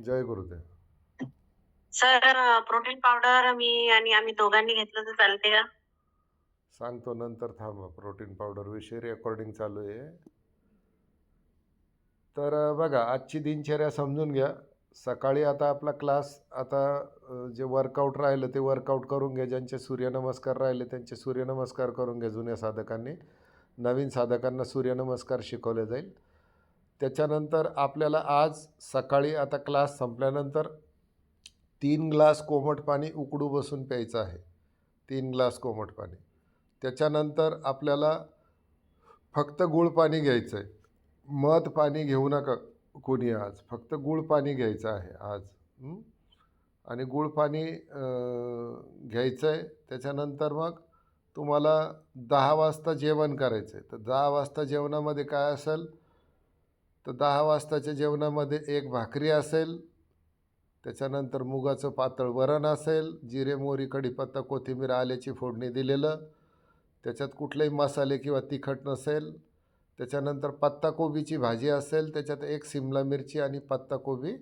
जय गुरुदेव. Sir protein powder मी आणि आम्ही दोघांनी घेतलं तर चालते का? सांगतो नंतर थांबा. प्रोटीन पावडर विषयी रेकॉर्डिंग चालू आहे. तर बघा आजची दिनचर्या समजून घ्या. सकाळी आता आपला क्लास आता जे वर्कआउट राहिलं ते वर्कआउट करून घ्या. ज्यांचे सूर्यनमस्कार राहिले त्यांचे सूर्यनमस्कार करून घ्या जुन्या साधकांनी. नवीन साधकांना सूर्यनमस्कार शिकवले जाईल. त्याच्यानंतर आपल्याला आज सकाळी आता क्लास संपल्यानंतर तीन ग्लास कोमट पाणी उकडू बसून प्यायचं आहे. तीन ग्लास कोमट पाणी. त्याच्यानंतर आपल्याला फक्त गुळ पाणी घ्यायचं आहे. मध पाणी घेऊ नका कोणी आज. फक्त गुळ पाणी घ्यायचं आहे आज. आणि गुळ पाणी घ्यायचं आहे. त्याच्यानंतर मग तुम्हाला दहा वाजता जेवण करायचं आहे. तर दहा वाजता जेवणामध्ये काय असेल? तर दहा वाजताच्या जेवणामध्ये एक भाकरी असेल त्याच्यानंतर मुगाचं पातळ वरण असेल जिरे मोहरी कढीपत्ता कोथिंबीर आल्याची फोडणी दिलेलं त्याच्यात कुठलेही मसाले किंवा तिखट नसेल त्याच्यानंतर पत्ताकोबीची भाजी असेल त्याच्यात एक सिमला मिरची आणि पत्ताकोबी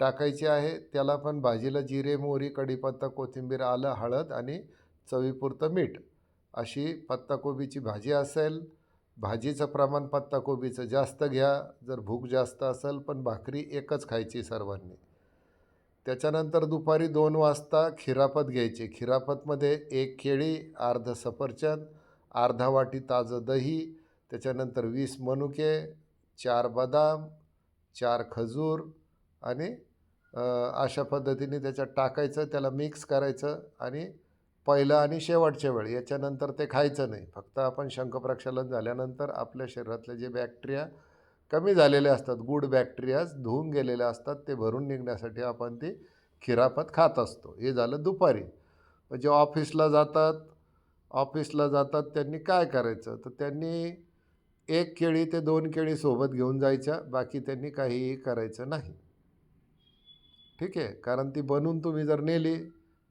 टाकायची आहे. त्याला पण भाजीला जिरे मोहरी कढीपत्ता कोथिंबीर आलं हळद आणि चवीपुरतं मीठ अशी पत्ताकोबीची भाजी असेल. भाजीचं प्रमाण पत्ताकोबीचं जास्त घ्या जर भूक जास्त असेल पण भाकरी एकच खायची सर्वांनी. त्याच्यानंतर दुपारी दोन वाजता खिरापत घ्यायची. खिरापतमध्ये एक केळी अर्ध सफरचंद अर्धा वाटी ताजं दही त्याच्यानंतर वीस मनुके चार बदाम चार खजूर आणि अशा पद्धतीने त्याच्यात टाकायचं त्याला मिक्स करायचं आणि पहिलं आणि शेवटच्या वेळ. याच्यानंतर ते खायचं नाही. फक्त आपण शंखप्रक्षालन झाल्यानंतर आपल्या शरीरातले जे बॅक्टेरिया कमी झालेले असतात गुड बॅक्टेरियाज धुवून गेलेले असतात ते भरून निघण्यासाठी आपण ती खिरापत खात असतो. हे झालं दुपारी. म्हणजे ऑफिसला जातात ऑफिसला जातात त्यांनी काय करायचं? तर त्यांनी एक केळी ते दोन केळी सोबत घेऊन जायच्या बाकी त्यांनी काहीही करायचं नाही. ठीक आहे? कारण ती बनवून तुम्ही जर नेली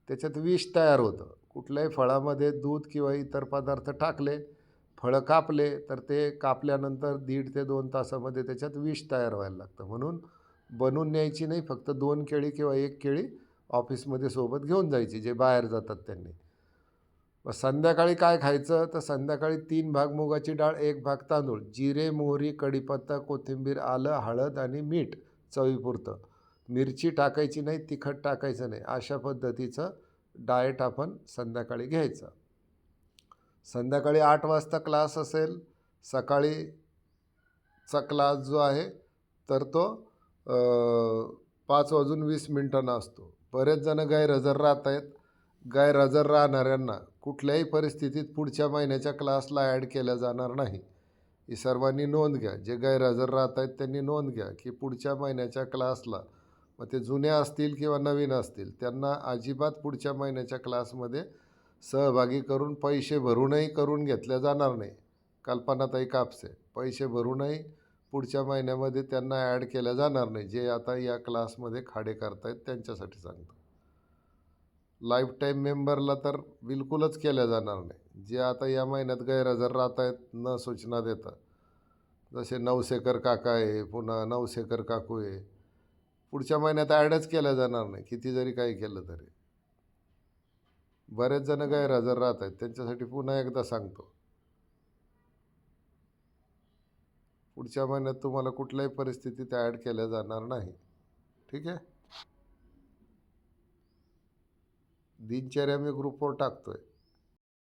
त्याच्यात विष तयार होतं. कुठल्याही फळामध्ये दूध किंवा इतर पदार्थ टाकले फळं कापले तर ते कापल्यानंतर दीड ते दोन तासामध्ये त्याच्यात विष तयार व्हायला लागतं. म्हणून बनवून न्यायची नाही फक्त दोन केळी किंवा एक केळी ऑफिसमध्ये सोबत घेऊन जायची जे बाहेर जातात त्यांनी. मग संध्याकाळी काय खायचं? तर संध्याकाळी तीन भाग मुगाची डाळ एक भाग तांदूळ. जिरे मोहरी कढीपत्ता कोथिंबीर आलं हळद आणि मीठ चवीपुरतं. मिरची टाकायची नाही तिखट टाकायचं नाही. अशा पद्धतीचं डाएट आपण संध्याकाळी घ्यायचं. संध्याकाळी आठ वाजता क्लास असेल सकाळीचा क्लास जो आहे तर तो पाच वाजून वीस मिनिटांना असतो. बरेच जणं गैरहजर राहत आहेत. गैरहजर राहणाऱ्यांना कुठल्याही परिस्थितीत पुढच्या महिन्याच्या क्लासला ॲड केल्या जाणार नाही. ही सर्वांनी नोंद घ्या. जे गैरहजर राहत आहेत त्यांनी नोंद घ्या की पुढच्या महिन्याच्या क्लासला मग ते जुने असतील किंवा नवीन असतील त्यांना अजिबात पुढच्या महिन्याच्या क्लासमध्ये सहभागी करून पैसे भरूनही करून घेतल्या जाणार नाही. कल्पनाताई कापसे पैसे भरूनही पुढच्या महिन्यामध्ये त्यांना ॲड केल्या जाणार नाही जे आता या क्लासमध्ये खाडे करतायत त्यांच्यासाठी सांगतो. लाईफ टाईम मेंबरला तर बिलकुलच केल्या जाणार नाही. जे आता या महिन्यात गैरहजर राहत आहेत न सूचना देता. जसे नवसेकर काका आहे पुन्हा नवसेकर काकू आहे पुढच्या महिन्यात ॲडच केल्या जाणार नाही. किती जरी काही केलं तरी. बरेच जण गैरहजर राहत आहेत. त्यांच्यासाठी पुन्हा एकदा सांगतो. पुढच्या महिन्यात तुम्हाला कुठल्याही परिस्थितीत ॲड केल्या जाणार नाही. ठीक आहे? दिनचर्या मी ग्रुपवर टाकतोय.